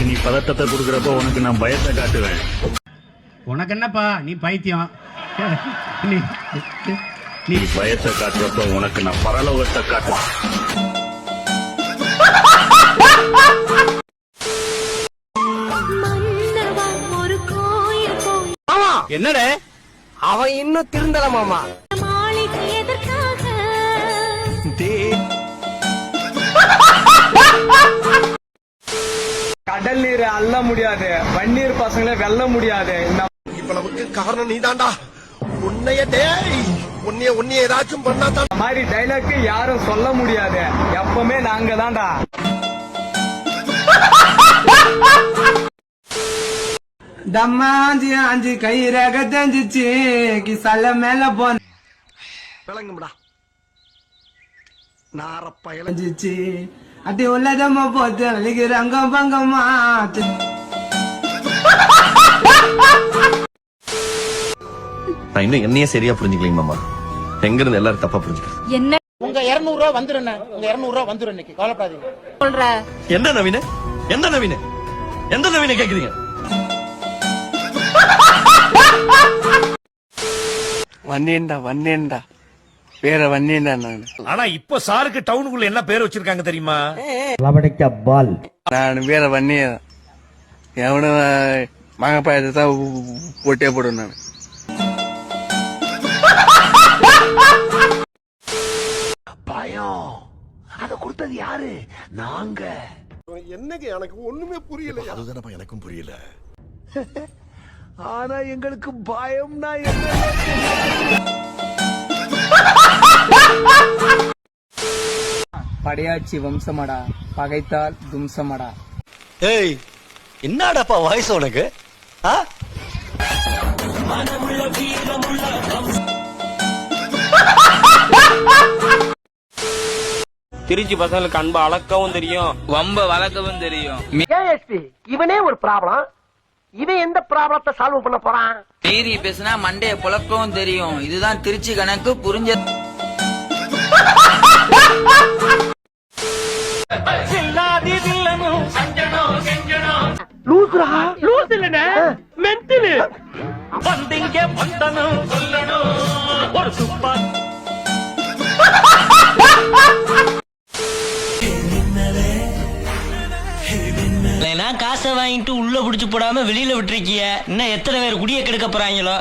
எனக்கு நீ பதட்டத்தை கொடுக்குறப்போ உனக்கு நான் பயத்தை காட்டுவேன். உனக்கு என்னப்பா நீ பைத்தியம். நீ நீ பயத்தை காட்டுறப்போ உனக்கு நான் பரலோகத்தை காட்டுவேன். மன்னவா ஒரு கோயில் போய் என்னடே? அவன் இன்னும் திருந்தல மாமா. மாளிகை எதற்காக? அள்ள முடியாது. வன்னீர் பசங்களை வெல்ல முடியாது. இவ்வளவுக்கு காரணம் நீதான்டா உன்னைய டேய் உன்னைய உன்னைய ஏதாச்சும் பண்ணா தான் மாதிரி டைலாக் யாரும் சொல்ல முடியாது. எப்பவுமே நாங்க தான்டா தம்மாஞ்சி அஞ்சு கை ரக தெரிஞ்சிச்சு கிசல்ல மேல போன விளங்கும்டா. நாரப்பயல அடி உள்ளதம்மா போத்து அழிக்கிறாங்க பங்கம்மா நான் இன்னும் என்னையே சரியா புரிஞ்சுக்கலைங்க மாமா. எங்க இருந்து எல்லாரும் தப்பா புரிஞ்சுக்கிறது. என்ன? உங்க இருநூறு ரூபா வந்துடும் உங்க இருநூறு ரூபா வந்துடும் இன்னைக்கு. கவலைப்படாதீங்க. சொல்ற? எந்த நவீன? எந்த நவீன? எந்த நவீன கேக்குறீங்க? வந்தேன்டா வந்தேன்டா. பேர வந்தேன்டா நான் ஆனா இப்ப சாருக்கு டவுனுக்குள்ள என்ன பேர் வச்சிருக்காங்க தெரியுமா? நான் வேற வன்னிய எவனும் மகப்பாயத்தை தான் போட்டே போடும் நான். பயம். அத கொடுத்தது யாரு? நாங்க. என்னங்க எனக்கு ஒண்ணுமே புரியல அதுதானப்பா எனக்கும் புரியல ஆனா எங்களுக்கு பயம்னா என்ன? படையாச்சி வம்சமடா பகைத்தால் தும்சமடா. ஏய் என்னடாப்பா வயசு உனக்கு? திருச்சி பசங்களுக்கு அன்பு அளக்கவும் தெரியும் வம்ப வளர்க்கவும் தெரியும். ஏஎஸ்பி இவனே ஒரு ப்ராப்ளம் இவன் எந்த ப்ராப்ளத்தை சால்வ் பண்ண போறான்? மீறி பேசினா மண்டைய புழக்கவும் தெரியும். இதுதான் திருச்சி கணக்கு புரிஞ்ச லூசுரா? லூசு இல்லனே மென்டலு. காசை வாங்கிட்டு உள்ள புடிச்சு போடாம வெளியில விட்டுருக்கிய. இன்னும் எத்தனை பேர் குடிய கெடுக்க போறாங்களோ?